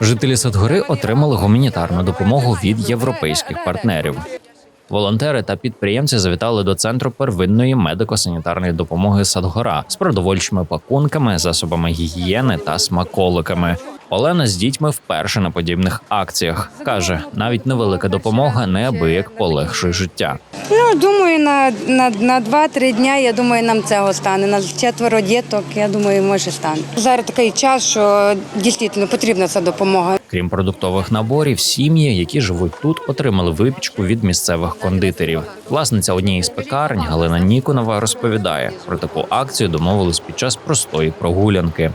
Жителі Садгори отримали гуманітарну допомогу від європейських партнерів. Волонтери та підприємці завітали до центру первинної медико-санітарної допомоги Садгора з продовольчими пакунками, засобами гігієни та смаколиками. Олена з дітьми вперше на подібних акціях каже: навіть невелика допомога неабияк полегшує життя. Ну, думаю, на, на, на 2-3 дня, я думаю, нам цього стане. На четверо діток, я думаю, може стане. Зараз такий час, що дійсно потрібна ця допомога. Крім продуктових наборів, сім'ї, які живуть тут, отримали випічку від місцевих кондитерів. Власниця однієї з пекарень Галина Ніконова розповідає про таку акцію домовились під час простої прогулянки.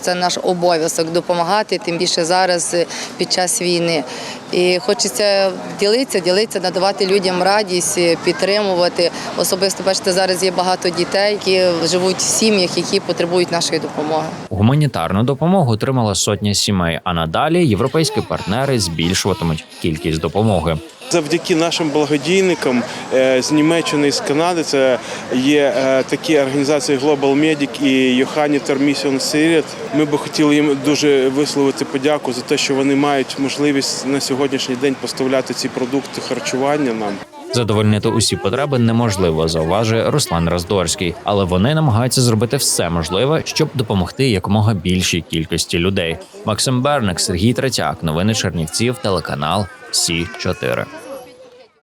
Це наш обов'язок допомагати, тим більше зараз е, під час війни. І хочеться ділитися, ділитися, надавати людям радість, е, підтримувати. Особисто бачите, зараз є багато дітей, які живуть в сім'ях, які потребують нашої допомоги. Гуманітарну допомогу отримала сотня сімей. А надалі європейські партнери збільшуватимуть кількість допомоги. Завдяки нашим благодійникам е, з Німеччини і з Канади це є е, такі організації Global Medic і Johaniter Mission Syriet. Ми би хотіли їм дуже висловити подяку за те, що вони мають можливість на сьогоднішній день поставляти ці продукти харчування нам. Задовольнити усі потреби неможливо, зауважує Руслан Раздорський, але вони намагаються зробити все можливе, щоб допомогти якомога більшій кількості людей. Максим Берник, Сергій Третяк, новини Чернівців, телеканал Сі 4